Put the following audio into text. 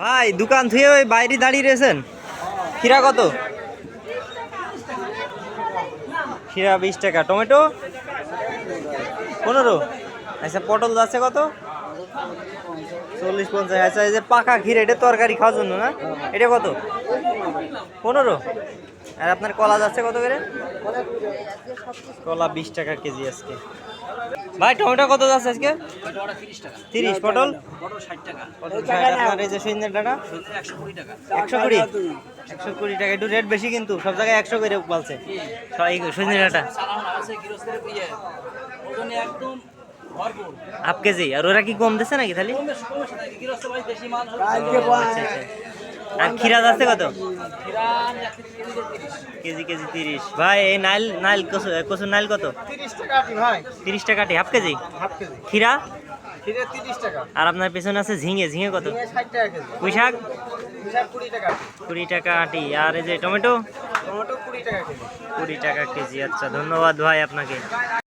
ভাই, দোকান থুয়ে ওই বাইরে দাঁড়িয়ে রয়েছেন? খিরা কত? খিরা বিশ টাকা। টমেটো? পনেরো? আচ্ছা পটল যাচ্ছে কত? চল্লিশ পঞ্চাশ। আচ্ছা এই যে পাকা ক্ষীর, এটা তরকারি খাওয়ার জন্য না? এটা কত? পনেরো? আর আপনার কলা যাচ্ছে কত করে? কলা বিশ টাকা কেজি আজকে। ভাই টমেটো কত যাচ্ছে আজকে? তিরিশ পটল? একশো কুড়ি। একশো কুড়ি টাকা। একটু রেট বেশি কিন্তু সব জায়গায় একশো করে বলছে সৈন্যের ডাটা হাফ কেজি। আর ওরা কি কম দিচ্ছে নাকি তাহলে? আচ্ছা, আচ্ছা। আর খিরা যাচ্ছে কত? কেজি কেজি তিরিশ। ভাই এই নাইল নাইল কচু কচুর নাইল কত? তিরিশ টাকা আটি হাফ কেজি? খিরা আর আপনার পেছনে আছে ঝিঙে ঝিঙে কত? পুঁই শাক? কুড়ি টাকা। আটি। আর এই যে টমেটো? কুড়ি টাকা কেজি আচ্ছা ধন্যবাদ ভাই আপনাকে।